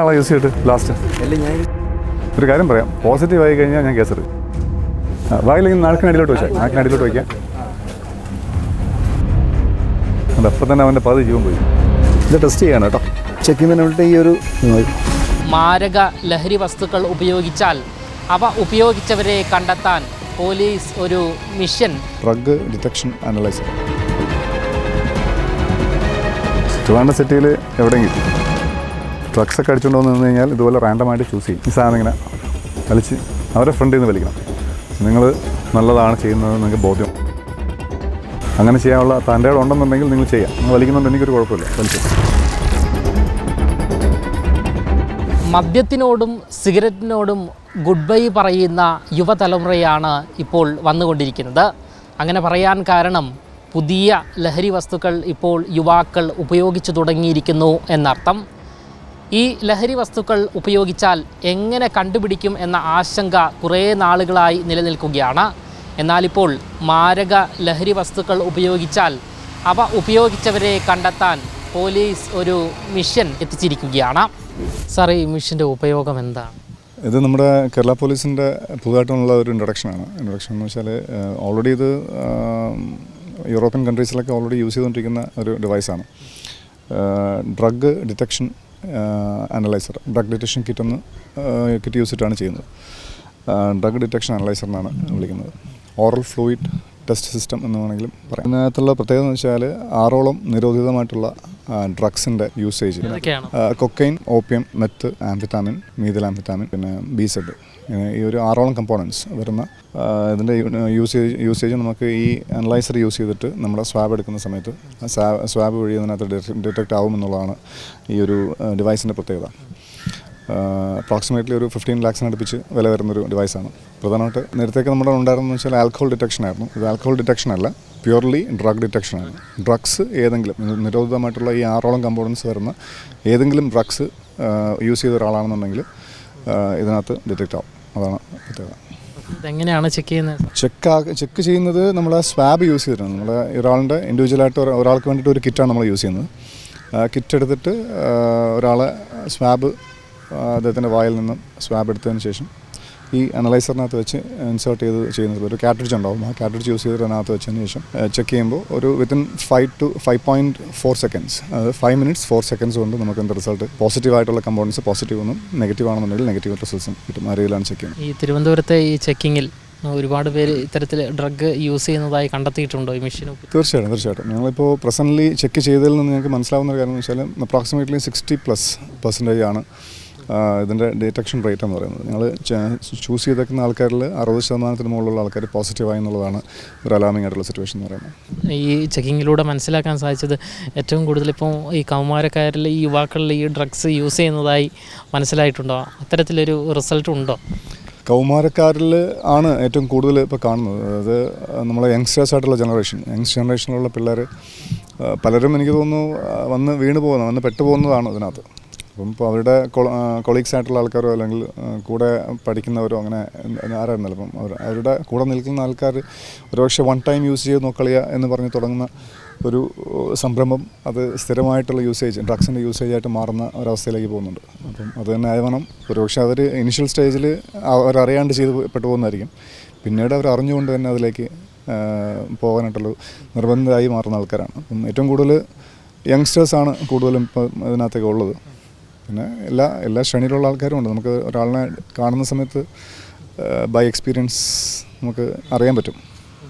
ആളെ യൂസ് ചെയ്തിട്ട് ലാസ്റ്റ് ഒരു കാര്യം പറയാം. പോസിറ്റീവ് ആയി കഴിഞ്ഞാൽ ഞാൻ കേസ് എടുക്കും. വായില്ലെങ്കിൽ നാക്കിനടിയിലോട്ട് വെച്ചാൽ നാക്കിനടിയിലോട്ട് വയ്ക്കാം അത് അപ്പം തന്നെ അവന്റെ പകുതി ജീവൻ പോയി. ഇത് ടെസ്റ്റ് ചെയ്യണം കേട്ടോ. ചെക്ക് ചെയ്യുന്നതിന് വേണ്ടിയിട്ട് ഈ ഒരു മാരക ലഹരി വസ്തുക്കൾ ഉപയോഗിച്ചാൽ അവ ഉപയോഗിച്ചവരെ കണ്ടെത്താൻ പോലീസ് ഒരു mission. Drug detection analyser Trivandrum സിറ്റിയിൽ എവിടെയെങ്കിലും ഡ്രഗ്സ് ഒക്കെ അടിച്ചുകൊണ്ട് വന്ന് നിന്ന് കഴിഞ്ഞാൽ ഇതുപോലെ റാൻഡമായിട്ട് ചൂസ് ചെയ്യും. ഈ സാധനം ഇങ്ങനെ വലിച്ച് അവരെ ഫ്രണ്ടിൽ നിന്ന് വലിക്കണം. നിങ്ങൾ നല്ലതാണ് ചെയ്യുന്നത് നിങ്ങൾക്ക് ബോധ്യം. അങ്ങനെ ചെയ്യാനുള്ള തന്റെ ഉണ്ടെന്നുണ്ടെങ്കിൽ നിങ്ങൾ ചെയ്യാം. നിങ്ങൾ വലിക്കുന്നുണ്ട് എനിക്കൊരു കുഴപ്പമില്ല. വലിച്ചു. മദ്യത്തിനോടും സിഗരറ്റിനോടും ഗുഡ് ബൈ പറയുന്ന യുവതലമുറയാണ് ഇപ്പോൾ വന്നുകൊണ്ടിരിക്കുന്നത്. അങ്ങനെ പറയാൻ കാരണം പുതിയ ലഹരി വസ്തുക്കൾ ഇപ്പോൾ യുവാക്കൾ ഉപയോഗിച്ചു തുടങ്ങിയിരിക്കുന്നു എന്നർത്ഥം. ഈ ലഹരി വസ്തുക്കൾ ഉപയോഗിച്ചാൽ എങ്ങനെ കണ്ടുപിടിക്കും എന്ന ആശങ്ക കുറേ നാളുകളായി നിലനിൽക്കുകയാണ്. എന്നാലിപ്പോൾ മാരക ലഹരി വസ്തുക്കൾ ഉപയോഗിച്ചാൽ അവ ഉപയോഗിച്ചവരെ കണ്ടെത്താൻ പോലീസ് ഒരു മിഷൻ എത്തിച്ചിരിക്കുകയാണ്. സാർ ഈ മിഷന്റെ ഉപയോഗം എന്താണ്? ഇത് നമ്മുടെ കേരള പോലീസിന്റെ പുതുതായിട്ടുള്ള ഒരു ഇൻട്രൊഡക്ഷനാണ് ഇൻട്രൊഡക്ഷൻ എന്ന് വെച്ചാൽ ഓൾറെഡി ഇത് യൂറോപ്യൻ കൺട്രീസിലൊക്കെ ഓൾറെഡി യൂസ് ചെയ്തുകൊണ്ടിരിക്കുന്ന ഒരു ഡിവൈസാണ് drug detection analyser drug detection kit ഒന്ന് കിറ്റ് യൂസ് ചെയ്തിട്ടാണ് ചെയ്യുന്നത്. ഡ്രഗ് ഡിറ്റക്ഷൻ അനലൈസർ എന്നാണ് വിളിക്കുന്നത്. ഓറൽ ഫ്ലൂയിഡ് ടെസ്റ്റ് സിസ്റ്റം എന്ന് വേണമെങ്കിലും പറയാം. ഇതിനകത്തുള്ള പ്രത്യേകത എന്ന് വെച്ചാൽ ആറോളം നിരോധിതമായിട്ടുള്ള ഡ്രഗ്സിന്റെ usage. Cocaine opium meth amphetamine methyl amphetamine പിന്നെ ബി സെഡ്. ഈ ഒരു ആറോളം കമ്പോണൻസ് വരുന്ന ഇതിന്റെ യൂസേജ് യൂസേജ് നമുക്ക് ഈ അനലൈസർ യൂസ് ചെയ്തിട്ട് നമ്മുടെ സ്വാബ് എടുക്കുന്ന സമയത്ത് സ്വാബ് വഴി അതിനകത്ത് ഡിറ്റക്റ്റ് ആവുമെന്നുള്ളതാണ് ഈ ഒരു ഡിവൈസിന്റെ പ്രത്യേകത. അപ്രോക്സിമേറ്റ്ലി ഒരു ഫിഫ്റ്റീൻ ലാക്സിന് അടുപ്പിച്ച് വില വരുന്നൊരു ഡിവൈസാണ് പ്രധാനമായിട്ട് നേരത്തേക്ക് നമ്മുടെ ഉണ്ടായിരുന്നത് വെച്ചാൽ ആൽക്കഹോൾ ഡിറ്റക്ഷൻ ആയിരുന്നു. ഇത് ആൽക്കഹോൾ ഡിറ്റക്ഷൻ അല്ല പ്യുവർലി ഡ്രഗ് ഡിറ്റക്ഷൻ ആണ്. ഡ്രഗ്സ് ഏതെങ്കിലും നിരോധിതമായിട്ടുള്ള ഈ ആറോളം കമ്പോണൻസ് വരുന്ന ഏതെങ്കിലും ഡ്രഗ്സ് യൂസ് ചെയ്ത ഒരാളാണെന്നുണ്ടെങ്കിൽ ഇതിനകത്ത് ഡിറ്റക്റ്റ് ആവും. അതാണ് പ്രത്യേകത. ഇതെങ്ങനെയാണ് ചെക്ക് ചെയ്യുന്നത്? ചെക്ക് ചെക്ക് ചെയ്യുന്നത് നമ്മൾ സ്വാബ് യൂസ് ചെയ്തിട്ടാണ്. നമ്മൾ ഒരാളുടെ ഇൻഡിവിജ്വലായിട്ട് ഒരാ- ഒരാൾക്ക് വേണ്ടിയിട്ട് ഒരു കിറ്റാണ് നമ്മൾ യൂസ് ചെയ്യുന്നത്. കിറ്റ് എടുത്തിട്ട് ഒരാളെ സ്വാബ് അദ്ദേഹത്തിന്റെ വായിൽ നിന്നും സ്വാബ് എടുത്തതിന് ശേഷം ഈ അനലൈസറിനകത്ത് വെച്ച് ഇൻസേർട്ട് ചെയ്ത് ചെയ്യുന്നത്. ഒരു കാറ്റഡ്ജ് ഉണ്ടാവും. ആ കാറ്റഡ്ജ് യൂസ് ചെയ്തിട്ട് അതിനകത്ത് വെച്ചതിന് ശേഷം ചെക്ക് ചെയ്യുമ്പോൾ ഒരു within five to five point four seconds അതായത് ഫൈവ് മിനിറ്റ്സ് ഫോർ സെക്കൻഡ്സ് കൊണ്ട് നമുക്ക് എന്ത് റിസൾട്ട് പോസിറ്റീവ് ആയിട്ടുള്ള കമ്പോണൻസ് പോസിറ്റീവ് ഒന്നും നെഗറ്റീവ് ആണെന്നുണ്ടെങ്കിൽ നെഗറ്റീവ് റിസൾട്ട്സും കിട്ടും. ആ രീതിയിലാണ് ചെക്ക് ചെയ്യുന്നത്. ഈ തിരുവനന്തപുരത്തെ ഈ ചെക്കിങ്ങിൽ ഒരുപാട് പേര് ഇത്തരത്തിൽ ഡ്രഗ് യൂസ് ചെയ്യുന്നതായി കണ്ടെത്തിയിട്ടുണ്ടോ ഈ മെഷീൻ തീർച്ചയായിട്ടും തീർച്ചയായിട്ടും. ഞങ്ങളിപ്പോൾ പ്രസന്റ്ലി ചെക്ക് ചെയ്തതിൽ നിന്ന് ഞങ്ങൾക്ക് മനസ്സിലാവുന്ന ഒരു കാര്യം എന്ന് വെച്ചാൽ അപ്രോക്സിമേറ്റ്ലി സിക്സ്റ്റി പ്ലസ് പെർസെന്റേജ് ആണ് ഇതിന്റെ ഡിറ്റക്ഷൻ റേറ്റ് എന്ന് പറയുന്നത്. നിങ്ങൾ ചൂസ് ചെയ്തേക്കുന്ന ആൾക്കാരിൽ അറുപത് ശതമാനത്തിന് മുകളിലുള്ള ആൾക്കാർ പോസിറ്റീവായി എന്നുള്ളതാണ് ഒരു അലാമിംഗ് ആയിട്ടുള്ള സിറ്റുവേഷൻ എന്ന് പറയുന്നത്. ഈ ചെക്കിങ്ങിലൂടെ മനസ്സിലാക്കാൻ സാധിച്ചത് ഏറ്റവും കൂടുതൽ ഇപ്പോൾ ഈ കൗമാരക്കാരിൽ ഈ യുവാക്കളിൽ ഈ ഡ്രഗ്സ് യൂസ് ചെയ്യുന്നതായി മനസ്സിലായിട്ടുണ്ടോ? അത്തരത്തിലൊരു റിസൾട്ട് ഉണ്ടോ? കൗമാരക്കാരിൽ ആണ് ഏറ്റവും കൂടുതൽ ഇപ്പോൾ കാണുന്നത്. അതായത് നമ്മളെ യങ്സ്റ്റേഴ്സ് ആയിട്ടുള്ള ജനറേഷൻ യങ്സ് ജനറേഷനിലുള്ള പിള്ളേർ പലരും എനിക്ക് തോന്നുന്നു വന്ന് വീണ് പോകുന്ന വന്ന് പെട്ടുപോകുന്നതാണ് ഇതിനകത്ത് അപ്പം ഇപ്പോൾ അവരുടെ കൊളീഗ്സ് ആയിട്ടുള്ള ആൾക്കാരോ അല്ലെങ്കിൽ കൂടെ പഠിക്കുന്നവരോ അങ്ങനെ ആരായിരുന്നല്ലോ അപ്പം അവർ അവരുടെ കൂടെ നിൽക്കുന്ന ആൾക്കാർ ഒരുപക്ഷെ വൺ ടൈം യൂസ് ചെയ്ത് നോക്കളിയ എന്ന് പറഞ്ഞ് തുടങ്ങുന്ന ഒരു സംരംഭം അത് സ്ഥിരമായിട്ടുള്ള യൂസേജ് ഡ്രഗ്സിന്റെ യൂസേജ് ആയിട്ട് മാറുന്ന ഒരവസ്ഥയിലേക്ക് പോകുന്നുണ്ട്. അപ്പം അത് തന്നെ ആയവണം ഒരുപക്ഷെ അവർ ഇനിഷ്യൽ സ്റ്റേജിൽ അവരറിയാണ്ട് ചെയ്ത് പെട്ടു പോകുന്നതായിരിക്കും. പിന്നീട് അവർ അറിഞ്ഞുകൊണ്ട് തന്നെ അതിലേക്ക് പോകാനായിട്ടുള്ള നിർബന്ധിതമായി മാറുന്ന ആൾക്കാരാണ്. അപ്പം ഏറ്റവും കൂടുതൽ യങ്സ്റ്റേഴ്സാണ് കൂടുതലും ഇപ്പം ഇതിനകത്തേക്ക് ഉള്ളത്. പിന്നെ എല്ലാ എല്ലാ ശ്രേണിയിലുള്ള ആൾക്കാരും ഉണ്ട്. നമുക്ക് ഒരാളിനെ കാണുന്ന സമയത്ത് ബൈ എക്സ്പീരിയൻസ് നമുക്ക് അറിയാൻ പറ്റും.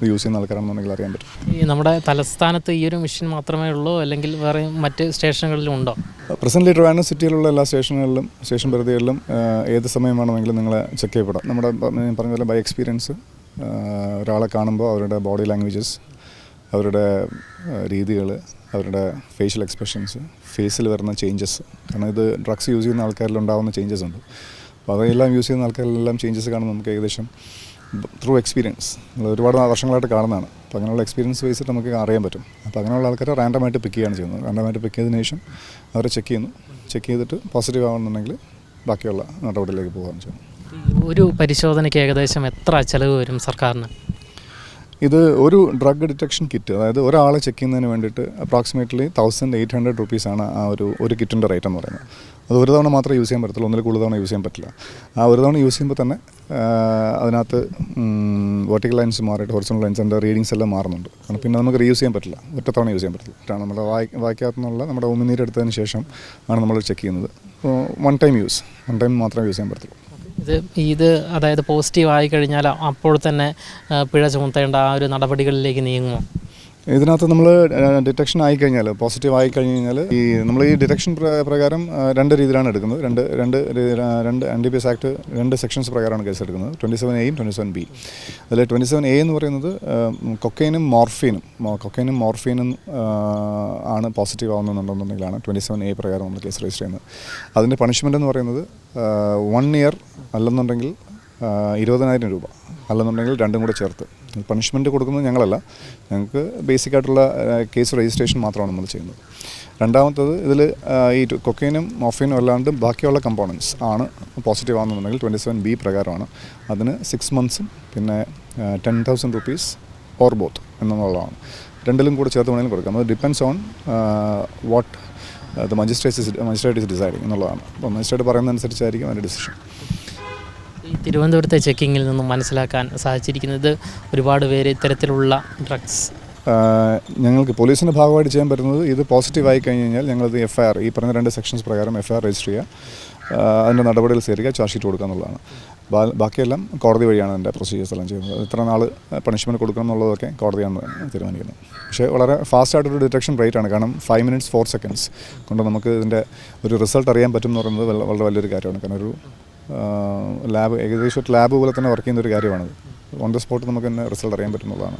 യൂസ് ചെയ്യുന്ന ആൾക്കാരാണെന്നുണ്ടെങ്കിൽ അറിയാൻ പറ്റും. ഈ നമ്മുടെ തലസ്ഥാനത്ത് ഈ ഒരു മെഷീൻ മാത്രമേ ഉള്ളൂ? അല്ലെങ്കിൽ വേറെ മറ്റ് സ്റ്റേഷനുകളിലും ഉണ്ടോ? പ്രസന്റ് ട്രിവാൻഡ്രം സിറ്റിയിലുള്ള എല്ലാ സ്റ്റേഷനുകളിലും സ്റ്റേഷൻ പരിധികളിലും ഏത് സമയം വേണമെങ്കിലും നിങ്ങളെ ചെക്ക് ചെയ്യപ്പെടാം. നമ്മുടെ പറഞ്ഞ പോലെ ബൈ എക്സ്പീരിയൻസ് ഒരാളെ കാണുമ്പോൾ അവരുടെ ബോഡി ലാംഗ്വേജസ് അവരുടെ രീതികൾ അവരുടെ ഫേഷ്യൽ എക്സ്പ്രഷൻസ് ഫേസിൽ വരുന്ന ചേഞ്ചസ് കാരണം ഇത് ഡ്രഗ്സ് യൂസ് ചെയ്യുന്ന ആൾക്കാരിൽ ഉണ്ടാകുന്ന ചേഞ്ചസ് ഉണ്ട്. അപ്പോൾ അതെല്ലാം യൂസ് ചെയ്യുന്ന ആൾക്കാരിലെല്ലാം ചേഞ്ചസ് കാണുമ്പോൾ നമുക്ക് ഏകദേശം ത്രൂ എക്സ്പീരിയൻസ് നമ്മൾ ഒരുപാട് വർഷങ്ങളായിട്ട് കാണുന്നതാണ്. അപ്പോൾ അങ്ങനെയുള്ള എക്സ്പീരിയൻസ് വെച്ചിട്ട് നമുക്ക് അറിയാൻ പറ്റും. അപ്പോൾ അങ്ങനെയുള്ള ആൾക്കാരെ റാൻഡമായിട്ട് പിക്ക് ചെയ്യുകയാണ് ചെയ്യുന്നത്. റാൻഡമായിട്ട് പിക്ക് ചെയ്തതിന് ശേഷം അവരെ ചെക്ക് ചെയ്യുന്നു. ചെക്ക് ചെയ്തിട്ട് പോസിറ്റീവ് ആവണമെന്നുണ്ടെങ്കിൽ ബാക്കിയുള്ള നടപടിയിലേക്ക് പോകാൻ ചെയ്യുന്നു ഒരു പരിശോധനയ്ക്ക് ഏകദേശം എത്ര ചിലവ് വരും സർക്കാരിന്? ഇത് ഒരു ഡ്രഗ് ഡിറ്റക്ഷൻ കിറ്റ് അതായത് ഒരാളെ ചെക്ക് ചെയ്യുന്നതിന് വേണ്ടിയിട്ട് അപ്രോക്സിമേറ്റ്ലി തൗസൻഡ് എയ്റ്റ് ഹൺഡ്രഡ് റുപ്പീസാണ് ആ ഒരു ഒരു കിറ്റിന്റെ റേറ്റ് എന്ന് പറയുന്നത്. അത് ഒരു തവണ മാത്രമേ യൂസ് ചെയ്യാൻ പറ്റത്തുള്ളൂ ഒന്നിൽ കൂടുതൽ തവണ യൂസ് ചെയ്യാൻ പറ്റില്ല. ആ ഒരു തവണ യൂസ് ചെയ്യുമ്പോൾ തന്നെ അതിനകത്ത് വെർട്ടിക്കൽ ലൈൻസ് മാറിയിട്ട് ഹൊറിസണൽ ലൈൻസിന്റെ റീഡിങ്സ് എല്ലാം മാറുന്നുണ്ട്. കാരണം പിന്നെ നമുക്ക് റീയൂസ് ചെയ്യാൻ പറ്റില്ല ഒറ്റ തവണ യൂസ് ചെയ്യാൻ പറ്റില്ല. നമ്മുടെ വായി വായിക്കാത്തുള്ള നമ്മുടെ ഉമിനീരെടുത്തതിന് ശേഷം ആണ് നമ്മൾ ചെക്ക് ചെയ്യുന്നത്. One time use one time മാത്രമേ യൂസ് ചെയ്യാൻ പറ്റത്തുള്ളൂ. ഇത് ഇത് അതായത് പോസിറ്റീവ് ആയി കഴിഞ്ഞാൽ അപ്പോൾ തന്നെ പിഴ ചുമത്തേണ്ട ആ ഒരു നടപടികളിലേക്ക് നീങ്ങുമോ? ഇതിനകത്ത് നമ്മൾ ഡിറ്റക്ഷൻ ആയി കഴിഞ്ഞാൽ പോസിറ്റീവ് ആയി കഴിഞ്ഞ് കഴിഞ്ഞാൽ ഈ നമ്മൾ ഈ ഡിറ്റക്ഷൻ പ്രകാരം രണ്ട് രീതിയിലാണ് എടുക്കുന്നത്. രണ്ട് രണ്ട് രണ്ട് N D P S act രണ്ട് സെക്ഷൻസ് പ്രകാരമാണ് കേസ് എടുക്കുന്നത്. ട്വന്റി സെവൻ എയും ട്വന്റി സെവൻ ബി അതിൽ ട്വന്റി സെവൻ എ എന്ന് പറയുന്നത് കൊക്കൈനും മോർഫീനും കൊക്കൈനും മോർഫീനും ആണ് പോസിറ്റീവ് ആവുന്നുണ്ടെന്നുണ്ടെങ്കിലാണ് ട്വന്റി സെവൻ എ പ്രകാരം നമ്മൾ കേസ് രജിസ്റ്റർ ചെയ്യുന്നത്. അതിന്റെ പണിഷ്മെന്റ് എന്ന് പറയുന്നത് വൺ ഇയർ അല്ലെന്നുണ്ടെങ്കിൽ ഇരുപതിനായിരം രൂപ. അല്ലെന്നുണ്ടെങ്കിൽ രണ്ടും കൂടെ ചേർത്ത്. പണിഷ്മെന്റ് കൊടുക്കുന്നത് ഞങ്ങളല്ല. ഞങ്ങൾക്ക് ബേസിക് ആയിട്ടുള്ള കേസ് രജിസ്ട്രേഷൻ മാത്രമാണ് നമ്മൾ ചെയ്യുന്നത്. രണ്ടാമത്തത് ഇതിൽ ഈ കൊക്കൈനും മോഫീനും അല്ലാണ്ട് ബാക്കിയുള്ള കമ്പോണൻസ് ആണ് പോസിറ്റീവ് ആണെന്നുണ്ടെങ്കിൽ ട്വന്റി സെവൻ ബി പ്രകാരമാണ്. അതിന് സിക്സ് മന്ത്സും പിന്നെ ten thousand rupees or both എന്നുള്ളതാണ്. രണ്ടിലും കൂടെ ചേർത്ത് വേണമെങ്കിലും കൊടുക്കാം. അത് depends on what the magistrate magistrate is deciding എന്നുള്ളതാണ്. അപ്പോൾ മജിസ്ട്രേറ്റ് പറയുന്നതനുസരിച്ചായിരിക്കും അതിന്റെ ഡിസിഷൻ തിരുവനന്തപുരത്തെ ചെക്കിങ്ങിൽ നിന്നും മനസ്സിലാക്കാൻ സാധിച്ചിരിക്കുന്നത് ഒരുപാട് പേര് ഇത്തരത്തിലുള്ള ഡ്രഗ്സ് ഞങ്ങൾക്ക് പോലീസിന്റെ ഭാഗമായിട്ട് ചെയ്യാൻ പറ്റുന്നത് ഇത് പോസിറ്റീവ് ആയി കഴിഞ്ഞ് കഴിഞ്ഞാൽ ഞങ്ങളത് എഫ് ഐ ആർ ഈ പറഞ്ഞ രണ്ട് സെക്ഷൻസ് പ്രകാരം എഫ് ഐ ആർ രജിസ്റ്റർ ചെയ്യുക. അതിന്റെ നടപടികൾ സ്വീകരിക്കുക ചാർജ് ഷീറ്റ് കൊടുക്കുക എന്നുള്ളതാണ്. ബാക്കിയെല്ലാം കോടതി വഴിയാണ് അതിന്റെ പ്രൊസീജിയേഴ്സ് എല്ലാം ചെയ്യുന്നത്. എത്ര നാൾ പണിഷ്മെന്റ് കൊടുക്കണം എന്നുള്ളതൊക്കെ കോടതിയാണ് തീരുമാനിക്കുന്നത്. പക്ഷേ വളരെ ഫാസ്റ്റ് ആയിട്ടൊരു ഡിറ്റക്ഷൻ റേറ്റ് ആണ്. കാരണം ഫൈവ് മിനിറ്റ്സ് ഫോർ സെക്കൻഡ്സ് കൊണ്ട് നമുക്ക് ഇതിന്റെ ഒരു റിസൾട്ട് അറിയാൻ പറ്റും എന്ന് പറയുന്നത് വളരെ വലിയൊരു കാര്യമാണ്. കാരണം ഒരു ലാബ് ഏകദേശം ഒരു ലാബ് പോലെ തന്നെ വർക്ക് ചെയ്യുന്ന ഒരു കാര്യമാണത്. ഓൺ ദ സ്പോട്ട് നമുക്ക് തന്നെ റിസൾട്ട് അറിയാൻ പറ്റുന്നതാണ്.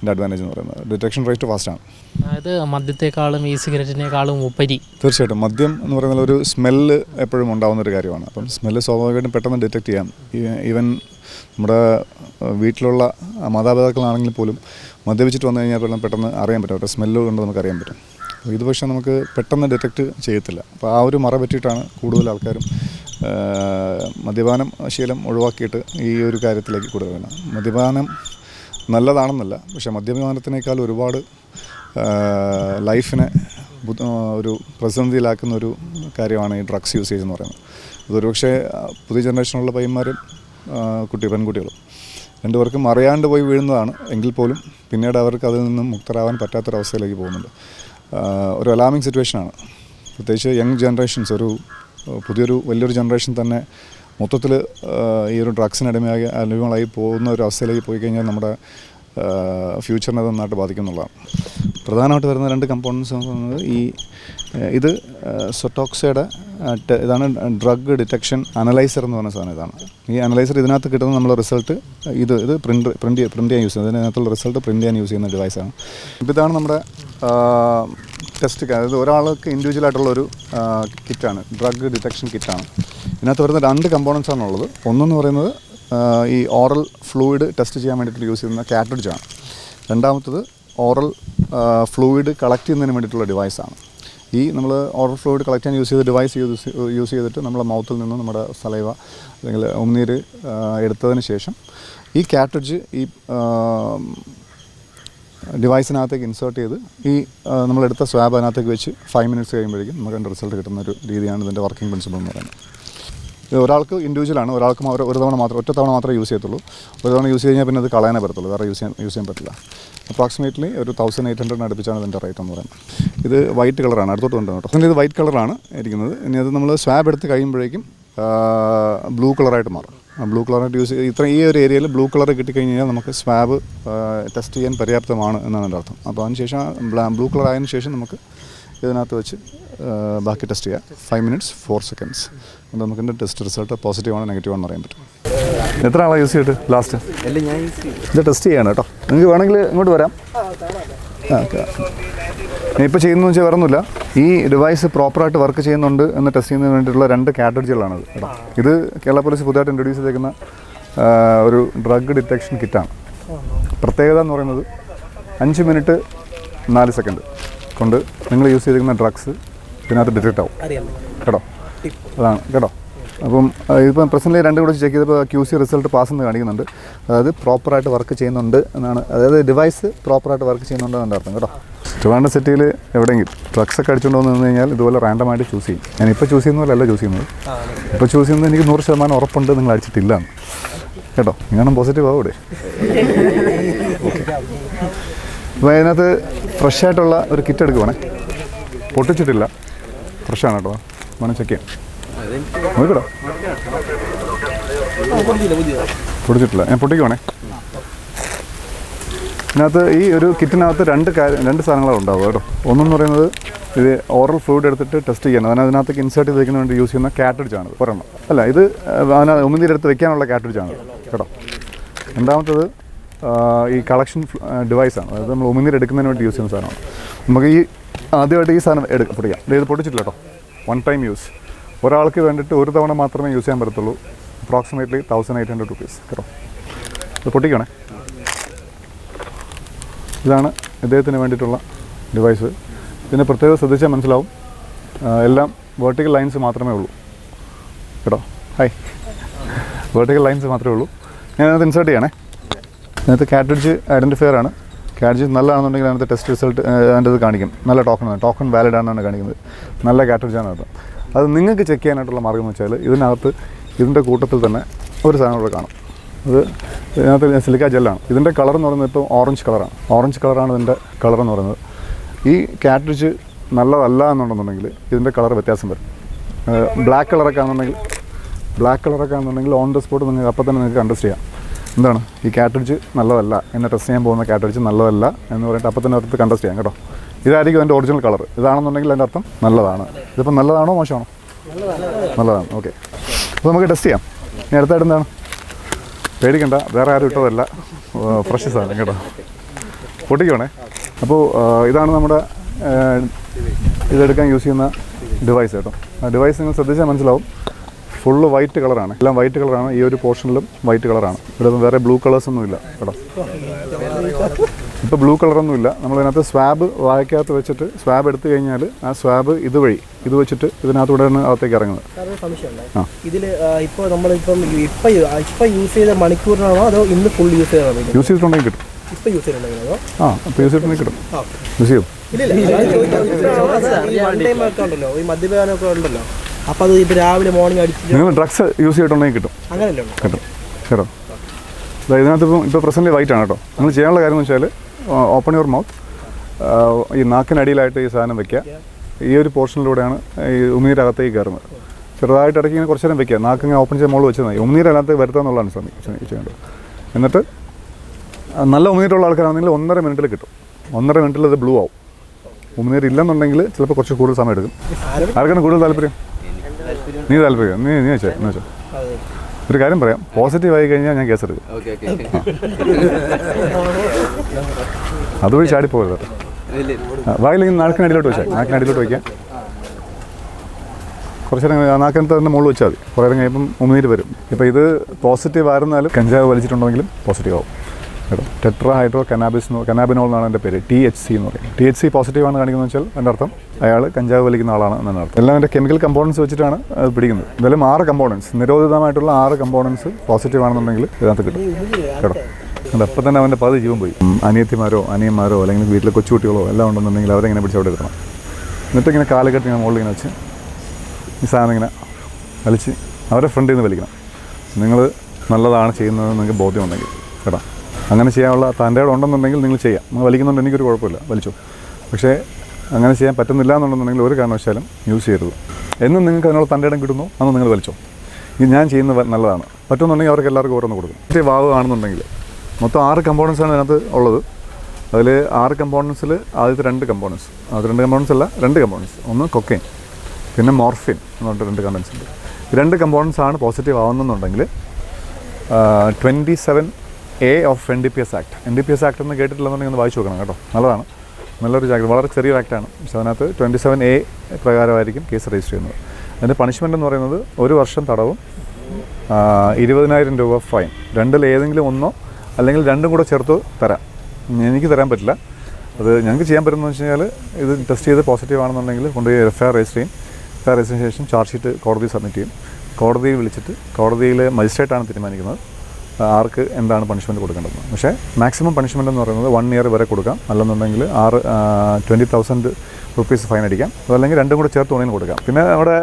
എന്റെ അഡ്വാന്റേജ് എന്ന് പറയുന്നത്. ഡിറ്റക്ഷൻ റേറ്റ് ഫാസ്റ്റാണ് അതായത് മദ്യത്തെക്കാളും ഈ സിഗരറ്റിനേക്കാളും ഉപരി. തീർച്ചയായിട്ടും. മദ്യം എന്ന് പറയുന്നത് ഒരു സ്മെല്ല് എപ്പോഴും ഉണ്ടാകുന്ന ഒരു കാര്യമാണ്. അപ്പം സ്മെല്ല് സ്വാഭാവികമായിട്ടും പെട്ടെന്ന് ഡിറ്റക്ട് ചെയ്യാം. ഈവൻ നമ്മുടെ വീട്ടിലുള്ള മാതാപിതാക്കളാണെങ്കിൽ പോലും മദ്യപിച്ചിട്ട് വന്നു കഴിഞ്ഞാൽ പെട്ടെന്ന് അറിയാൻ പറ്റും. അവരുടെ സ്മെല്ല് കൊണ്ട് നമുക്ക് അറിയാൻ പറ്റും. അപ്പോൾ ഇത് പക്ഷേ നമുക്ക് പെട്ടെന്ന് ഡിറ്റക്റ്റ് ചെയ്യത്തില്ല. അപ്പോൾ ആ ഒരു മറ പറ്റിയിട്ടാണ് കൂടുതൽ ആൾക്കാരും മദ്യപാനം ശീലം ഒഴിവാക്കിയിട്ട് ഈ ഒരു കാര്യത്തിലേക്ക് കൂടുതൽ വേണം മദ്യപാനം നല്ലതാണെന്നല്ല പക്ഷേ മദ്യപാനത്തിനേക്കാൾ ഒരുപാട് ലൈഫിനെ ഒരു പ്രതിസന്ധിയിലാക്കുന്ന ഒരു കാര്യമാണ് ഈ ഡ്രഗ്സ് യൂസേജ് എന്ന് പറയുന്നത്. അതൊരു പക്ഷേ പുതിയ ജനറേഷനുള്ള പയ്യന്മാരും കുട്ടി പെൺകുട്ടികളും രണ്ടുപേർക്കും അറിയാണ്ട് പോയി വീഴുന്നതാണ്. എങ്കിൽ പോലും പിന്നീട് അവർക്ക് അതിൽ നിന്നും മുക്തരാവാൻ പറ്റാത്തൊരവസ്ഥയിലേക്ക് പോകുന്നുണ്ട്. ഒരു അലാമിങ് സിറ്റുവേഷനാണ്. പ്രത്യേകിച്ച് യങ് ജനറേഷൻസ് ഒരു പുതിയൊരു വലിയൊരു ജനറേഷൻ തന്നെ മൊത്തത്തിൽ ഈ ഒരു ഡ്രഗ്സിന് അടിമയായി അടിമകളായി പോകുന്ന ഒരു അവസ്ഥയിലേക്ക് പോയി കഴിഞ്ഞാൽ നമ്മുടെ ഫ്യൂച്ചറിനെ അത് നന്നായിട്ട് ബാധിക്കുന്നുള്ളതാണ് പ്രധാനമായിട്ട് വരുന്ന രണ്ട് കമ്പോണൻസ് എന്ന് പറയുന്നത് ഈ ഇത് സൊട്ടോക്സയുടെ ഇതാണ് ഡ്രഗ് ഡിറ്റക്ഷൻ അനലൈസർ എന്ന് പറയുന്ന സാധനം ഇതാണ്. ഈ അനലൈസർ ഇതിനകത്ത് കിട്ടുന്ന നമ്മൾ റിസൾട്ട് ഇത് ഇത് പ്രിന്റ് പ്രിന്റ് പ്രിന്റ് ചെയ്യാൻ യൂസ് ചെയ്യുന്നത് അതിനകത്തുള്ള റിസൾട്ട് പ്രിന്റ് ചെയ്യാൻ യൂസ് ചെയ്യുന്ന ഡിവൈസാണ് ഇതാണ് നമ്മുടെ ടെസ്റ്റ് അതായത് ഒരാൾക്ക് ഇൻഡിവിജ്വൽ ആയിട്ടുള്ള ഒരു കിറ്റാണ് ഡ്രഗ് ഡിറ്റക്ഷൻ കിറ്റാണ് ഇതിനകത്ത് വരുന്ന രണ്ട് കമ്പോണൻസ് ആണുള്ളത്. ഒന്നെന്ന് പറയുന്നത് ഈ ഓറൽ ഫ്ലൂയിഡ് ടെസ്റ്റ് ചെയ്യാൻ വേണ്ടിയിട്ട് യൂസ് ചെയ്യുന്ന കാറ്റഡ്ജ് ആണ്. രണ്ടാമത്തത് ഓറൽ ഫ്ലൂയിഡ് കളക്ട് ചെയ്യുന്നതിന് വേണ്ടിയിട്ടുള്ള ഡിവൈസാണ് ഈ നമ്മൾ ഓറൽ ഫ്ലൂയിഡ് കളക്ട് ചെയ്യാൻ യൂസ് ചെയ്ത ഡിവൈസ് യൂസ് യൂസ് ചെയ്തിട്ട് നമ്മുടെ മൗത്തിൽ നിന്ന് നമ്മുടെ സലൈവ അല്ലെങ്കിൽ ഉമിനീര് എടുത്തതിന് ശേഷം ഈ കാറ്റഡ്ജ് ഈ ഡിവൈസിനകത്തേക്ക് ഇൻസേർട്ട് ചെയ്ത് ഈ നമ്മളെടുത്ത സ്വാബ് അതിനകത്തേക്ക് വെച്ച് ഫൈവ് മിനിറ്റ്സ് കഴിയുമ്പോഴേക്കും നമുക്ക് അതിന്റെ റിസൾട്ട് കിട്ടുന്ന ഒരു രീതിയാണ് ഇതിന്റെ വർക്കിംഗ് പ്രിൻസിപ്പിൾ എന്ന് പറയുന്നത്. ഇത് ഒരാൾക്ക് ഇൻഡിവിജ്വലാണ് ഒരാൾക്ക് ഒരു തവണ മാത്രം ഒറ്റ തവണ മാത്രമേ യൂസ് ചെയ്യത്തുള്ളൂ. ഒരു തവണ യൂസ് കഴിഞ്ഞാൽ പിന്നെ അത് കളയാനേ പറ്റത്തുള്ളൂ. വേറെ യൂസ് ചെയ്യാൻ യൂസ് ചെയ്യാൻ പറ്റില്ല. അപ്രോക്സിമേറ്റ്ലി ഒരു തൗസൻഡ് എയ്റ്റ് ഹൺഡ്രഡിന് അടുപ്പിച്ചാണ് ഇതിന്റെ റേറ്റ് എന്ന് പറയുന്നത്. ഇത് വൈറ്റ് കളറാണ് അടുത്തോട്ട് കൊണ്ടുവന്നു കേട്ടോ. ഇത് വൈറ്റ് കളറാണ് ഇരിക്കുന്നത്. ഇനി അത് നമ്മൾ സ്വാബ് എടുത്ത് കഴിയുമ്പോഴേക്കും ബ്ലൂ കളറായിട്ട് മാറും. ബ്ലൂ കളറിനായിട്ട് യൂസ് ചെയ്ത് ഇത്ര ഈ ഒരു ഏരിയയിൽ ബ്ലൂ കളർ കിട്ടിക്കഴിഞ്ഞ് കഴിഞ്ഞാൽ നമുക്ക് സ്വാബ് ടെസ്റ്റ് ചെയ്യാൻ പര്യാപ്തമാണ് എന്നാണ് എന്റെ അർത്ഥം. അപ്പോൾ അതിനുശേഷം ബ്ലൂ കളർ ആയതിനു ശേഷം നമുക്ക് ഇതിനകത്ത് വെച്ച് ബാക്കി ടെസ്റ്റ് ചെയ്യാം. ഫൈവ് മിനിറ്റ്സ് ഫോർ സെക്കൻഡ്സ് അത് നമുക്ക് എന്റെ ടെസ്റ്റ് റിസൾട്ട് പോസിറ്റീവ് ആണോ നെഗറ്റീവ് ആണെന്ന് അറിയാൻ പറ്റും. എത്ര ആളാണ് യൂസ് ചെയ്തിട്ട് ലാസ്റ്റ് ഇത് ടെസ്റ്റ് ചെയ്യാണ് കേട്ടോ. നിങ്ങൾക്ക് വേണമെങ്കിൽ ഇങ്ങോട്ട് വരാം. ഓക്കെ. ഇപ്പോൾ ചെയ്യുന്നതെന്ന് വെച്ചാൽ വേറൊന്നുമില്ല. ഈ ഡിവൈസ് പ്രോപ്പറായിട്ട് വർക്ക് ചെയ്യുന്നുണ്ട് എന്ന് ടെസ്റ്റ് ചെയ്യുന്നതിന് വേണ്ടിയിട്ടുള്ള രണ്ട് കാറ്റഗറികളാണിത് ഇത് കേരള പോലീസ് പുതുതായിട്ട് ഇൻട്രൊഡ്യൂസ് ചെയ്തേക്കുന്ന ഒരു ഡ്രഗ് ഡിറ്റക്ഷൻ കിറ്റാണ് പ്രത്യേകത എന്ന് പറയുന്നത് അഞ്ച് മിനിറ്റ് നാല് സെക്കൻഡ് കൊണ്ട് നിങ്ങൾ യൂസ് ചെയ്തിരിക്കുന്ന ഡ്രഗ്സ് ഇതിനകത്ത് ഡിറ്റക്റ്റ് ആവും. കേട്ടോ? അതാണ് കേട്ടോ? അപ്പം ഇപ്പം പ്രസന്റ് രണ്ട് കൂടെ ചെക്ക് ചെയ്തപ്പോൾ ക്യൂ സി റിസൾട്ട് പാസ് എന്ന് കാണിക്കുന്നുണ്ട്. അതായത് പ്രോപ്പറായിട്ട് വർക്ക് ചെയ്യുന്നുണ്ട് എന്നാണ്. അതായത് ഡിവൈസ് പ്രോപ്പറായിട്ട് വർക്ക് ചെയ്യുന്നുണ്ട് എന്നാണ് അർത്ഥം കേട്ടോ. ട്രിവാൻഡ്രം സിറ്റിയിൽ എവിടെയെങ്കിലും ഡ്രഗ്സ് ഒക്കെ അടിച്ചുകൊണ്ട് വന്നു കഴിഞ്ഞാൽ ഇതുപോലെ റാൻഡമായിട്ട് ചൂസ് ചെയ്യും. ഞാൻ ഇപ്പോൾ ചൂസ് ചെയ്യുന്ന പോലെയല്ല ചൂസ് ചെയ്യുന്നത്. ഇപ്പോൾ ചൂസ് ചെയ്യുന്നത് എനിക്ക് നൂറ് ശതമാനം ഉറപ്പുണ്ട് നിങ്ങൾ അടിച്ചിട്ടില്ല എന്ന്. കേട്ടോ? ഇങ്ങനെ പോസിറ്റീവ് ആവൂടെ അപ്പോൾ അതിനകത്ത് ഫ്രഷ് ആയിട്ടുള്ള ഒരു കിറ്റ് എടുക്കുവാണേ. പൊട്ടിച്ചിട്ടില്ല. ഫ്രഷാണ് കേട്ടോ. വേണം ചെക്ക് ചെയ്യാം നോക്കട്ടോ പൊടിച്ചിട്ടില്ല ഞാൻ പൊട്ടിക്കുവാണേ. ഇതിനകത്ത് ഈ ഒരു കിറ്റിനകത്ത് രണ്ട് കാര്യം രണ്ട് സാധനങ്ങളാണ് ഉണ്ടാവുക കേട്ടോ. ഒന്നെന്ന് പറയുന്നത് ഇത് ഓറൽ ഫ്ലൂയിഡ് എടുത്തിട്ട് ടെസ്റ്റ് ചെയ്യണം. അതിന് അതിനകത്തേക്ക് ഇൻസേർട്ട് ചെയ്തേക്കുന്ന വേണ്ടി യൂസ് ചെയ്യുന്ന കാറ്റഡ്ജ് ആണ് ഒരെണ്ണം. അല്ല ഇത് അതിനകത്ത് ഉമിനീരെടുത്ത് വെക്കാനുള്ള കാറ്റഡ്ജ് ആണ് കേട്ടോ. രണ്ടാമത്തത് ഈ കളക്ഷൻ ഡിവൈസാണ് അതായത് നമ്മൾ ഉമിനീർ എടുക്കുന്നതിന് വേണ്ടി യൂസ് ചെയ്യുന്ന സാധനമാണ്. നമുക്ക് ഈ ആദ്യമായിട്ട് ഈ സാധനം എടുക്കാം പൊടിക്കാം ഇത് പൊട്ടിച്ചിട്ടില്ല കേട്ടോ. വൺ ടൈം യൂസ് ഒരാൾക്ക് വേണ്ടിയിട്ട് ഒരു തവണ മാത്രമേ യൂസ് ചെയ്യാൻ പറ്റത്തുള്ളൂ. Approximately thousand eight hundred rupees കേട്ടോ. ഇത് പൊട്ടിക്കണേ ഇതാണ് ഇദ്ദേഹത്തിന് വേണ്ടിയിട്ടുള്ള ഡിവൈസ് പിന്നെ പ്രത്യേകം ശ്രദ്ധിച്ചാൽ മനസ്സിലാവും. എല്ലാം വേർട്ടിക്കൽ ലൈൻസ് മാത്രമേ ഉള്ളൂ. കേട്ടോ? ഹായ് വേർട്ടിക്കൽ ലൈൻസ് മാത്രമേ ഉള്ളൂ. ഞാൻ അതിനകത്ത് ഇൻസേർട്ട് ചെയ്യണേ. അതിനകത്ത് കാറ്റഡ്ജ് ഐഡന്റിഫയർ ആണ്. കാറ്റഡ്ജ് നല്ലതാണെന്നുണ്ടെങ്കിൽ അതിനകത്ത് ടെസ്റ്റ് റിസൾട്ട് അതിന്റെ ഇത് കാണിക്കും. നല്ല ടോക്കൺ ആണ്. ടോക്കൺ വാലിഡ് ആണെന്നാണ് കാണിക്കുന്നത്. നല്ല കാറ്റഡ്ജാണ് അത്. അത് നിങ്ങൾക്ക് ചെക്ക് ചെയ്യാനായിട്ടുള്ള മാർഗം എന്ന് വെച്ചാൽ ഇതിനകത്ത് ഇതിന്റെ കൂട്ടത്തിൽ തന്നെ ഒരു സാധനം കൂടെ കാണും. അത് ഇതിനകത്ത് സിലിക്ക ജെല്ലാണ് ഇതിന്റെ കളർ എന്ന് പറയുന്നത് ഇപ്പോൾ ഓറഞ്ച് കളറാണ് ഓറഞ്ച് കളറാണ് ഇതിന്റെ കളർ എന്ന് പറയുന്നത്. ഈ കാറ്റ്രിഡ്ജ് നല്ലതല്ല എന്നുണ്ടെന്നുണ്ടെങ്കിൽ ഇതിന്റെ കളർ വ്യത്യാസം വരും. ബ്ലാക്ക് കളറൊക്കെ ആണെന്നുണ്ടെങ്കിൽ ബ്ലാക്ക് കളറൊക്കെ ആണെന്നുണ്ടെങ്കിൽ ഓൺ ദ സ്പോട്ട് നിങ്ങൾക്ക് അപ്പോൾ തന്നെ നിങ്ങൾക്ക് കണ്ടസ്റ്റ് ചെയ്യാം. എന്താണ്? ഈ കാറ്ററിഡ്ജ് നല്ലതല്ല. എന്നെ ടെസ്റ്റ് ചെയ്യാൻ പോകുന്ന കാറ്ററിഡ്ജ് നല്ലതല്ല എന്ന് പറഞ്ഞിട്ട് അപ്പോൾ തന്നെ അടുത്ത് കണ്ടസ്റ്റ് ചെയ്യാം കേട്ടോ. ഇതായിരിക്കും അതിന്റെ ഒറിജിനൽ കളർ ഇതാണെന്നുണ്ടെങ്കിൽ അതിന്റെ അർത്ഥം നല്ലതാണ്. ഇതിപ്പോൾ നല്ലതാണോ മോശമാണോ? നല്ലതാണ്. ഓക്കെ അപ്പോൾ നമുക്ക് ടെസ്റ്റ് ചെയ്യാം. ഇനി അടുത്തായിട്ട് എന്താണ്? പേടിക്കണ്ട വേറെ ആരും ഇട്ടതല്ല. ഫ്രഷ് സാധനം കേട്ടോ. പൊട്ടിക്കണേ അപ്പോൾ ഇതാണ് നമ്മുടെ ഇതെടുക്കാൻ യൂസ് ചെയ്യുന്ന ഡിവൈസ് കേട്ടോ. ആ ഡിവൈസ് നിങ്ങൾ ശ്രദ്ധിച്ചാൽ മനസ്സിലാവും. ഫുള്ള് വൈറ്റ് കളറാണ് എല്ലാം വൈറ്റ് കളറാണ് ഈ ഒരു പോർഷനിലും വൈറ്റ് കളറാണ് ഇവിടെ വേറെ ബ്ലൂ കളേഴ്സ് ഒന്നും ഇല്ല കേട്ടോ. ഇപ്പോൾ ബ്ലൂ കളറൊന്നുമില്ല നമ്മളതിനകത്ത് നമ്മളിതിനകത്ത് സ്വാബ് വായക്കകത്ത് വെച്ചിട്ട് സ്വാബ് എടുത്തു കഴിഞ്ഞാൽ ആ സ്വാബ് ഇതുവഴി ഇത് വെച്ചിട്ട് ഇതിനകത്തൂടെയാണ് അകത്തേക്ക് ഇറങ്ങുന്നത്. ആ. ഇതിൽ ഇപ്പോൾ നമ്മളിപ്പം ഇപ്പം ഇപ്പം യൂസ് ചെയ്ത മണിക്കൂറിനാണോ അതോ ഇന്ന് ഫുൾ യൂസ് ചെയ്താണോ യൂസ് ചെയ്തിട്ടുണ്ടെങ്കിൽ കിട്ടും. ഇപ്പം യൂസ് ആ അപ്പോൾ യൂസ് ചെയ്തിട്ടുണ്ടെങ്കിൽ കിട്ടും. യൂസ് ചെയ്യും. ഈ വൺ ടൈം ഒക്കെ ഉണ്ടല്ലോ. ഈ മദ്യപാനമൊക്കെ ഉണ്ടല്ലോ. അപ്പോൾ അത് രാവിലെ മോർണിംഗ് അടിച്ച് നിങ്ങൾ ഡ്രഗ്സ് യൂസ് ചെയ്തിട്ടുണ്ടെങ്കിൽ കിട്ടും. അങ്ങനെയല്ലേ കേട്ടോ. കേട്ടോ. ഇതിനകത്ത് ഇപ്പം ഇപ്പോൾ പ്രസന്റ് വൈറ്റ് ആണ് കേട്ടോ. നിങ്ങൾ ചെയ്യാനുള്ള കാര്യം എന്ന് വെച്ചാൽ ഓപ്പൺ യുവർ മൗത്ത് ഈ നാക്കിനടിയിലായിട്ട് ഈ സാധനം വെക്കുക. ഈ ഒരു പോർഷനിലൂടെയാണ് ഈ ഉമിനീരകത്തേക്ക് കയറുന്നത്. ചെറുതായിട്ട് ഇടയ്ക്ക് ഇങ്ങനെ കുറച്ച് നേരം വെക്കുക. നാക്ക് ഇങ്ങനെ ഓപ്പൺ ചെയ്ത് മുകളിൽ വെച്ചാൽ മതി. എന്നുള്ളതാണ് ശ്രമിക്കുക ചെയ്യേണ്ടത് എന്നിട്ട് നല്ല ഉമിനീരുള്ള ആൾക്കാരാണെങ്കിൽ ഒന്നര മിനിറ്റിൽ കിട്ടും. ഒന്നര മിനിറ്റിൽ അത് ബ്ലൂ ആവും. ഉമ്മീർ ഇല്ലെന്നുണ്ടെങ്കിൽ ചിലപ്പോൾ കുറച്ച് കൂടുതൽ സമയം എടുക്കും. ആർക്കാണ് കൂടുതൽ താല്പര്യം? നീ താല്പര്യം നീ നീ വെച്ചാൽ എന്നുവെച്ചാൽ വെച്ചോ. ഒരു കാര്യം പറയാം. പോസിറ്റീവ് ആയി കഴിഞ്ഞാൽ ഞാൻ കേസെടുക്കും എടുക്കും. അതുവഴി ചാടി പോകരുത് വായിലേക്ക് നാക്കിനടിയിലോട്ട് വെച്ചാൽ നാക്കിനടിയിലോട്ട് വയ്ക്കാം കുറച്ച് നേരം നാക്കിനകത്ത് തന്നെ മുകളിൽ വെച്ചാൽ മതി. കുറേ നേരം കഴിയുമ്പം ഉമിനീര് വരും. ഇപ്പോൾ ഇത് പോസിറ്റീവ് ആയിരുന്നാലും കഞ്ചാവ് വലിച്ചിട്ടുണ്ടെങ്കിലും പോസിറ്റീവ് ആവും. കേട്ടോ. ടെട്രാ ഹൈഡ്രോ കനാബിസ് കനാബിനോൾ എന്നാണ് എന്റെ പേര്. ടി എച്ച് സി എന്ന് പറയും ടി എച്ച് സി പോസിറ്റീവ് ആണ് കാണിക്കുന്നത് വെച്ചാൽ എന്റെ അർത്ഥം അയാൾ കഞ്ചാവ് വലിക്കുന്ന ആളാണ് എന്നാണ് അർത്ഥം. എല്ലാം എന്റെ കെമിക്കൽ കമ്പോണൻസ് വെച്ചിട്ടാണ് അത് പിടിക്കുന്നത്. എന്തായാലും ആറ് കമ്പോണൻസ് നിരോധിതമായിട്ടുള്ള ആറ് കമ്പോണൻസ് പോസിറ്റീവ് ആണെന്നുണ്ടെങ്കിൽ ഇതിനകത്ത് കിട്ടും. കേട്ടോ. അതപ്പം തന്നെ അവന്റെ പകുതി ജീവൻ പോയി. അനിയത്തിമാരോ അനിയന്മാരോ അല്ലെങ്കിൽ വീട്ടിലെ കൊച്ചുകുട്ടികളോ എല്ലാം ഉണ്ടെന്നുണ്ടെങ്കിൽ അവരെങ്ങനെ പിടിച്ച് അവിടെ എടുക്കണം എന്നിട്ട് ഇങ്ങനെ കാൽ കെട്ടി ഇങ്ങനെ മുകളിൽ ഇങ്ങനെ വെച്ച് ഈ സാധനം ഇങ്ങനെ വലിച്ച് അവരെ ഫ്രണ്ടിൽ നിന്ന് വലിക്കണം. നിങ്ങൾ നല്ലതാണ് ചെയ്യുന്നത് നിങ്ങൾക്ക് ബോധ്യമുണ്ടെങ്കിൽ കേട്ടോ. അങ്ങനെ ചെയ്യാനുള്ള തന്റെ ഉണ്ടെന്നുണ്ടെങ്കിൽ നിങ്ങൾ ചെയ്യാം. നിങ്ങൾ വലിക്കുന്നുണ്ട് എനിക്കൊരു കുഴപ്പമില്ല വലിച്ചു. പക്ഷേ അങ്ങനെ ചെയ്യാൻ പറ്റുന്നില്ല എന്നുണ്ടെന്നുണ്ടെങ്കിൽ ഒരു കാരണവശാലും യൂസ് ചെയ്യരുത്. എന്നും നിങ്ങൾക്ക് അതിനുള്ള തന്റെ ഇടം കിട്ടുന്നു അന്ന് നിങ്ങൾ വലിച്ചോ. ഇത് ഞാൻ ചെയ്യുന്നത് നല്ലതാണ്. പറ്റുന്നുണ്ടെങ്കിൽ അവർക്ക് എല്ലാവർക്കും ഓരോന്ന് കൊടുക്കും. വാവ് ആണെന്നുണ്ടെങ്കിൽ മൊത്തം ആറ് കമ്പോണൻസ് ആണ് ഇതിനകത്ത് ഉള്ളത്. അതിൽ ആറ് കമ്പോണൻസിൽ ആദ്യത്തെ രണ്ട് കമ്പോണൻസ്. അത് രണ്ട് കമ്പോണൻസ് അല്ല രണ്ട് കമ്പോണൻസ്. ഒന്ന് കൊക്കൈൻ പിന്നെ മോർഫിൻ എന്ന് പറഞ്ഞിട്ട് രണ്ട് കമ്പോണൻസ് ഉണ്ട്. രണ്ട് കമ്പോണൻസ് ആണ് positive ആവുന്നതെന്നുണ്ടെങ്കിൽ twenty seven A of N D P S act N D P S act എന്ന് കേട്ടിട്ടില്ലെന്നുണ്ടെങ്കിൽ ഒന്ന് വായിച്ചു നോക്കണം കേട്ടോ. നല്ലതാണ്. നല്ലൊരു ജാഗ്രത. വളരെ ചെറിയ ആക്ടാണ് പക്ഷെ അതിനകത്ത് ട്വന്റി സെവൻ എ പ്രകാരമായിരിക്കും കേസ് രജിസ്റ്റർ ചെയ്യുന്നത്. അതിന്റെ പണിഷ്മെന്റ് എന്ന് പറയുന്നത് ഒരു വർഷം തടവും ഇരുപതിനായിരം രൂപ ഫൈൻ രണ്ടിൽ ഏതെങ്കിലും ഒന്നോ അല്ലെങ്കിൽ രണ്ടും കൂടെ ചേർത്ത് തരാം. എനിക്ക് തരാൻ പറ്റില്ല. അത് ഞങ്ങൾക്ക് ചെയ്യാൻ പറ്റുന്നത് വെച്ച് കഴിഞ്ഞാൽ ഇത് ടെസ്റ്റ് ചെയ്ത് പോസിറ്റീവ് ആണെന്നുണ്ടെങ്കിൽ കൊണ്ടുപോയി എഫ് ആർ രജിസ്റ്റർ ചെയ്യും. എഫ് ആർ രജിസ്റ്ററിന് ശേഷം ചാർജ് ഷീറ്റ് കോടതി സബ്മിറ്റ് ചെയ്യും. കോടതിയിൽ വിളിച്ചിട്ട് കോടതിയിലെ മജിസ്ട്രേറ്റാണ് തീരുമാനിക്കുന്നത്. ആർക്ക് എന്താണ് പണിഷ്മെന്റ് കൊടുക്കേണ്ടത് പക്ഷേ മാക്സിമം പണിഷ്മെന്റ് എന്ന് പറയുന്നത് വൺ ഇയർ വരെ കൊടുക്കാം. അല്ലെന്നുണ്ടെങ്കിൽ ആറ് ട്വന്റി തൗസൻഡ് റുപ്പീസ് ഫൈൻ അടിക്കാം. അതല്ലെങ്കിൽ രണ്ടും കൂടെ ചേർത്ത് തുണിയിൽ കൊടുക്കാം. പിന്നെ അവിടെ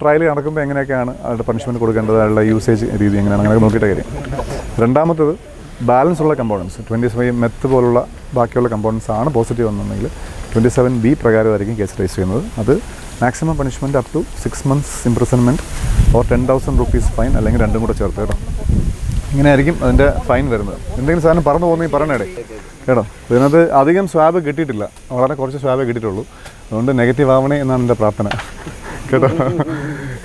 ട്രയൽ നടക്കുമ്പോൾ എങ്ങനെയൊക്കെയാണ് അവരുടെ പണിഷ്മെന്റ് കൊടുക്കേണ്ടത്? അവരുടെ യൂസേജ് രീതി എങ്ങനെയാണ്? അങ്ങനെ നോക്കിയിട്ട് കാര്യം. രണ്ടാമത്തത് ബാലൻസ് ഉള്ള കമ്പോണൻസ് ട്വന്റി സെവൻ മെത്ത് പോലുള്ള ബാക്കിയുള്ള കമ്പോണൻസ് ആണ് പോസിറ്റീവ് എന്നുണ്ടെങ്കിൽ ട്വന്റി സെവൻ ബി പ്രകാരമായിരിക്കും കേസ് രജിസ്റ്റർ ചെയ്യുന്നത്. അത് maximum punishment up to six months imprisonment or ten thousand rupees fine അല്ലെങ്കിൽ രണ്ടും കൂടെ ചേർത്ത് കേട്ടോ. ഇങ്ങനെയായിരിക്കും അതിന്റെ ഫൈൻ വരുന്നത്. എന്തെങ്കിലും സാധനം പറഞ്ഞു പോകുന്നെങ്കിൽ പറയണേടേ കേട്ടോ? ഇതിനകത്ത് അധികം സ്വാബ് കിട്ടിയിട്ടില്ല. വളരെ കുറച്ച് സ്വാബ് കിട്ടിയിട്ടുള്ളൂ. അതുകൊണ്ട് നെഗറ്റീവ് ആവണേ എന്നാണ് എന്റെ പ്രാർത്ഥന. കേട്ടോ?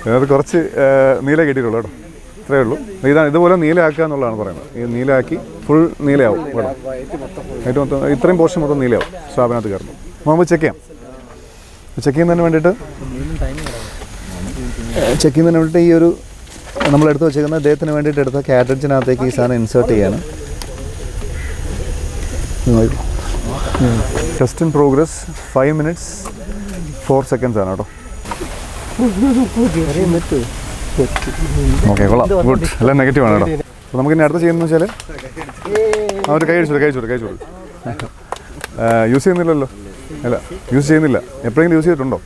ഇതിനകത്ത് കുറച്ച് നീല കിട്ടിയിട്ടുള്ളൂ കേട്ടോ. ഇത്രയേ ഉള്ളൂ. ഇതാണ് ഇതുപോലെ നീലയാക്കുക എന്നുള്ളതാണ് പറയുന്നത്. ഈ നീലയാക്കി ഫുൾ നീലയാവും വേണം ഏറ്റവും മൊത്തം ഇത്രയും പോർഷൻ മൊത്തം നീലയാവും. സ്ഥാപനത്ത് കയറുന്നു നമുക്ക് ചെക്ക് ചെയ്യാം. ചെക്ക് ചെയ്യുന്നതിന് വേണ്ടിയിട്ട് ചെക്ക് ചെയ്യുന്നതിന് വേണ്ടിയിട്ട് ഈ ഒരു നമ്മൾ എടുത്ത് വെച്ചേക്കുന്ന അദ്ദേഹത്തിന് വേണ്ടിയിട്ട് എടുത്ത കാറ്ററിജിനകത്തേക്ക് ഈ സാധനം ഇൻസേർട്ട് ചെയ്യാണ്. Test in progress five minutes four seconds ആണ് കേട്ടോ. ഓക്കെ കൊള്ളാം. ഗുഡ്. എല്ലാം നെഗറ്റീവ് ആണ് കേട്ടോ. അപ്പോൾ നമുക്ക് ഇനി അടുത്ത ചെയ്യുന്നത് വെച്ചാൽ അവർ കൈ അടിച്ചോളൂ കൈ അടിച്ചോളൂ കൈ അടിച്ചോളൂ. യൂസ് ചെയ്യുന്നില്ലല്ലോ. അല്ല യൂസ് ചെയ്യുന്നില്ല. എപ്പോഴെങ്കിലും യൂസ് ചെയ്തിട്ടുണ്ടോ?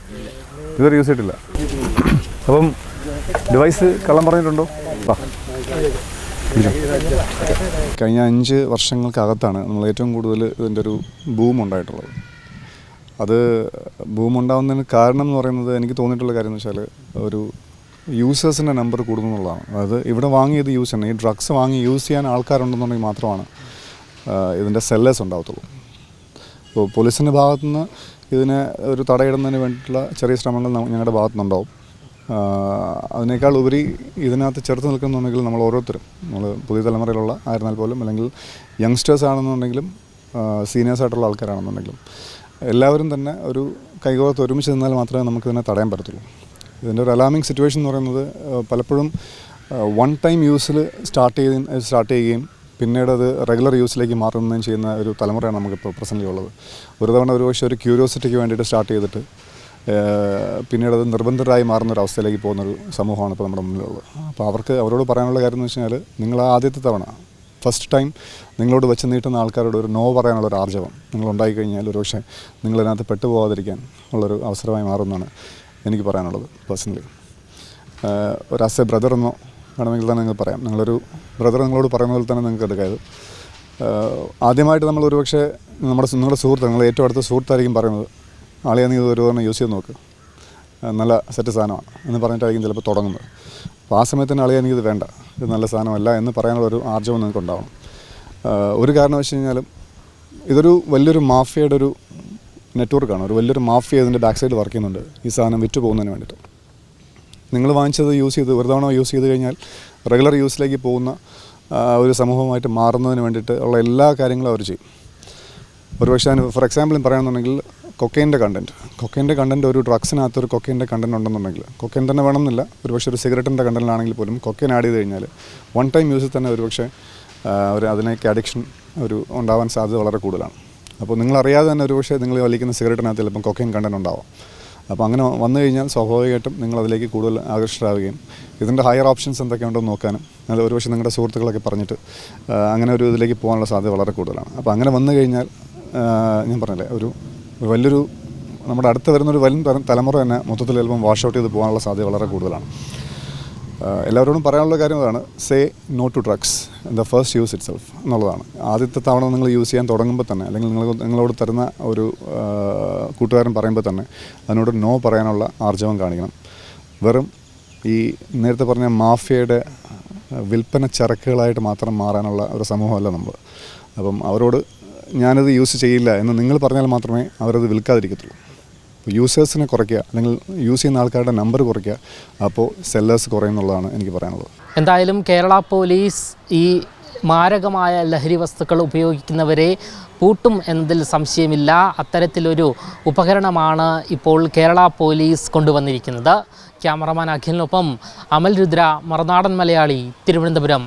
ഇതുവരെ യൂസ് ചെയ്തിട്ടില്ല. അപ്പം ഡിവൈസ് കള്ളം പറഞ്ഞിട്ടുണ്ടോ? വാ. കഴിഞ്ഞ അഞ്ച് വർഷങ്ങൾക്കകത്താണ് നമ്മൾ ഏറ്റവും കൂടുതൽ ഇതിന്റെ ഒരു ബൂം ഉണ്ടായിട്ടുള്ളത്. അത് ബൂം ഉണ്ടാകുന്നതിന് കാരണം എന്ന് പറയുന്നത് എനിക്ക് തോന്നിയിട്ടുള്ള കാര്യം എന്ന് വെച്ചാൽ ഒരു യൂസേഴ്സിന്റെ നമ്പർ കൂടുന്നുള്ളതാണ് അതായത് ഇവിടെ വാങ്ങിയത് യൂസ് ചെയ്യണം ഈ ഡ്രഗ്സ് വാങ്ങി യൂസ് ചെയ്യാൻ ആൾക്കാരുണ്ടെന്നുണ്ടെങ്കിൽ മാത്രമാണ് ഇതിന്റെ സെല്ലേഴ്സ് ഉണ്ടാകത്തുള്ളൂ അപ്പോൾ പോലീസിന്റെ ഭാഗത്തു നിന്ന് ഇതിനെ ഒരു തടയിടുന്നതിന് വേണ്ടിയിട്ടുള്ള ചെറിയ ശ്രമങ്ങൾ ഞങ്ങളുടെ ഭാഗത്തുനിന്നുണ്ടാവും. അതിനേക്കാൾ ഉപരി ഇതിനകത്ത് ചെറുത്ത് നിൽക്കുന്നുണ്ടെങ്കിൽ നമ്മൾ ഓരോരുത്തരും നമ്മൾ പുതിയ തലമുറയിലുള്ള ആയിരുന്നാൽ പോലും അല്ലെങ്കിൽ യങ്സ്റ്റേഴ്സ് ആണെന്നുണ്ടെങ്കിലും സീനിയേഴ്സ് ആയിട്ടുള്ള ആൾക്കാരാണെന്നുണ്ടെങ്കിലും എല്ലാവരും തന്നെ ഒരു കൈകോർത്ത് ഒരുമിച്ച് നിന്നാൽ മാത്രമേ നമുക്കിതിനെ തടയാൻ പറ്റത്തുള്ളൂ. ഇതിന്റെ ഒരു അലാമിങ് സിറ്റുവേഷൻ എന്ന് പറയുന്നത് പലപ്പോഴും വൺ ടൈം യൂസിൽ സ്റ്റാർട്ട് ചെയ്ത് സ്റ്റാർട്ട് ചെയ്യുകയും പിന്നീട് അത് റെഗുലർ യൂസിലേക്ക് മാറുന്നതും ചെയ്യുന്ന ഒരു തലമുറയാണ് നമുക്കിപ്പോൾ പ്രസന്റ് ഉള്ളത്. ഒരു തവണ ഒരു പക്ഷേ ഒരു ക്യൂരിയോസിറ്റിക്ക് വേണ്ടിയിട്ട് സ്റ്റാർട്ട് ചെയ്തിട്ട് പിന്നീട് അത് നിർബന്ധരായി മാറുന്ന ഒരു അവസ്ഥയിലേക്ക് പോകുന്ന ഒരു സമൂഹമാണ് ഇപ്പോൾ നമ്മുടെ മുന്നിലുള്ളത്. അപ്പോൾ അവർക്ക് അവരോട് പറയാനുള്ള കാര്യം എന്ന് വെച്ച് കഴിഞ്ഞാൽ നിങ്ങൾ ആദ്യത്തെ തവണ ഫസ്റ്റ് ടൈം നിങ്ങളോട് വെച്ച് നീട്ടുന്ന ആൾക്കാരോട് ഒരു നോ പറയാനുള്ള ഒരു ആർജവം നിങ്ങൾ ഉണ്ടായിക്കഴിഞ്ഞാൽ ഒരു പക്ഷേ നിങ്ങളതിനകത്ത് പെട്ടുപോകാതിരിക്കാൻ ഉള്ളൊരു അവസരമായി മാറുമെന്നാണ് എനിക്ക് പറയാനുള്ളത് പേഴ്സണലി ഒരു അസ് എ ബ്രദർ എന്നോ വേണമെങ്കിൽ തന്നെ നിങ്ങൾ പറയാം. നിങ്ങളൊരു ബ്രദർ നിങ്ങളോട് പറയുന്ന പോലെ തന്നെ നിങ്ങൾക്ക് എടുക്കാം. ആദ്യമായിട്ട് നമ്മൾ ഒരുപക്ഷെ നമ്മുടെ നിങ്ങളുടെ സുഹൃത്ത് നിങ്ങൾ ഏറ്റവും അടുത്ത സുഹൃത്തായിരിക്കും പറയുന്നത് ആളെ നീ ഒരു തവണ യൂസ് ചെയ്ത് നോക്ക്. നല്ല സെറ്റ് സാധനമാണ്. എന്ന് പറഞ്ഞിട്ടായിരിക്കും ചിലപ്പോൾ തുടങ്ങുന്നത്. അപ്പോൾ ആ സമയത്ത് തന്നെ ആളെ എനിക്കിത് വേണ്ട. ഇത് നല്ല സാധനമല്ല. എന്ന് പറയാനുള്ള ഒരു ആർജവം നിങ്ങൾക്ക് ഉണ്ടാവണം ഒരു കാരണം വെച്ച് കഴിഞ്ഞാലും ഇതൊരു വലിയൊരു മാഫിയയുടെ ഒരു നെറ്റ്വർക്കാണ്. ഒരു വലിയൊരു മാഫിയ ഇതിന്റെ ബാക്ക് സൈഡിൽ വർക്ക് ചെയ്യുന്നുണ്ട്. ഈ സാധനം വിറ്റ് പോകുന്നതിന് വേണ്ടിയിട്ട്. നിങ്ങൾ വാങ്ങിച്ചത് യൂസ് ചെയ്ത് ഒരു യൂസ് ചെയ്ത് കഴിഞ്ഞാൽ റെഗുലർ യൂസിലേക്ക് പോകുന്ന ഒരു സമൂഹമായിട്ട് മാറുന്നതിന് വേണ്ടിയിട്ട് ഉള്ള എല്ലാ കാര്യങ്ങളും അവർ ചെയ്യും. ഒരുപക്ഷെ അതിന് ഫോർ എക്സാമ്പിൾ പറയുകയാണെന്നുണ്ടെങ്കിൽ കൊക്കൈന്റെ കണ്ടന്റ് കൊക്കൈന്റെ കണ്ടന്റ് ഒരു ഡ്രഗ്സിനകത്ത് ഒരു കൊക്കൈന്റെ കണ്ടന്റ് ഉണ്ടെന്നുണ്ടെങ്കിൽ കൊക്കൈൻ തന്നെ വേണമെന്നില്ല. ഒരുപക്ഷെ ഒരു സിഗരറ്റിന്റെ കണ്ടന്റിലാണെങ്കിൽ പോലും കൊക്കൈൻ ആഡ് ചെയ്ത് കഴിഞ്ഞാൽ വൺ ടൈം യൂസിൽ തന്നെ ഒരുപക്ഷെ പക്ഷേ ഒരു അതിനേക്ക് അഡിക്ഷൻ ഒരു ഉണ്ടാവാൻ സാധ്യത വളരെ കൂടുതലാണ്. അപ്പോൾ നിങ്ങളറിയാതെ തന്നെ ഒരുപക്ഷെ നിങ്ങൾ വലിക്കുന്ന സിഗരറ്റിനകത്ത് ചിലപ്പം കൊക്കൈൻ കണ്ടന്റ് ഉണ്ടാവും. അപ്പോൾ അങ്ങനെ വന്നു കഴിഞ്ഞാൽ സ്വാഭാവികമായിട്ടും നിങ്ങൾ അതിലേക്ക് കൂടുതൽ ആകർഷകരാകുകയും ഇതിന്റെ ഹയർ ഓപ്ഷൻസ് എന്തൊക്കെയുണ്ടെന്ന് നോക്കാനും അത് ഒരുപക്ഷെ നിങ്ങളുടെ സുഹൃത്തുക്കളൊക്കെ പറഞ്ഞിട്ട് അങ്ങനെ ഒരു ഇതിലേക്ക് പോകാനുള്ള സാധ്യത വളരെ കൂടുതലാണ്. അപ്പോൾ അങ്ങനെ വന്നു കഴിഞ്ഞാൽ ഞാൻ പറഞ്ഞില്ലേ ഒരു വലിയൊരു നമ്മുടെ അടുത്ത് വരുന്നൊരു വലിയ തല- തലമുറ തന്നെ മൊത്തത്തിൽ ചിലപ്പം വാഷ് ഔട്ട് ചെയ്ത് പോകാനുള്ള സാധ്യത വളരെ കൂടുതലാണ്. എല്ലാവരോടും പറയാനുള്ള കാര്യം അതാണ്. Say no to drugs the first use itself എന്നുള്ളതാണ്. ആദ്യത്തെ തവണ നിങ്ങൾ യൂസ് ചെയ്യാൻ തുടങ്ങുമ്പോൾ തന്നെ അല്ലെങ്കിൽ നിങ്ങൾ നിങ്ങളോട് തരുന്ന ഒരു കൂട്ടുകാരൻ പറയുമ്പോൾ തന്നെ അതിനോട് നോ പറയാനുള്ള ആർജവം കാണിക്കണം. വെറും ഈ നേരത്തെ പറഞ്ഞ മാഫിയയുടെ വിൽപ്പന ചരക്കുകളായിട്ട് മാത്രം മാറാനുള്ള ഒരു സമൂഹമല്ല നമ്മൾ. അപ്പം അവരോട് ഞാനത് യൂസ് ചെയ്യില്ല എന്ന് നിങ്ങൾ പറഞ്ഞാൽ മാത്രമേ അവരത് വിൽക്കാതിരിക്കത്തുള്ളൂ. യൂസേഴ്സിനെ കുറയ്ക്കുക അല്ലെങ്കിൽ യൂസ് ചെയ്യുന്ന ആൾക്കാരുടെ നമ്പർ കുറയ്ക്കുക അപ്പോൾ സെല്ലേഴ്സ് കുറയുന്നുള്ളതാണ് എനിക്ക് പറയാനുള്ളത്. എന്തായാലും കേരള പോലീസ് ഈ മാരകമായ ലഹരി വസ്തുക്കൾ ഉപയോഗിക്കുന്നവരെ പൂട്ടും എന്നതിൽ സംശയമില്ല. അത്തരത്തിലൊരു ഉപകരണമാണ് ഇപ്പോൾ കേരള പോലീസ് കൊണ്ടുവന്നിരിക്കുന്നത്. ക്യാമറമാൻ അഖിലിനൊപ്പം അമൽ രുദ്ര മറുനാടൻ മലയാളി തിരുവനന്തപുരം.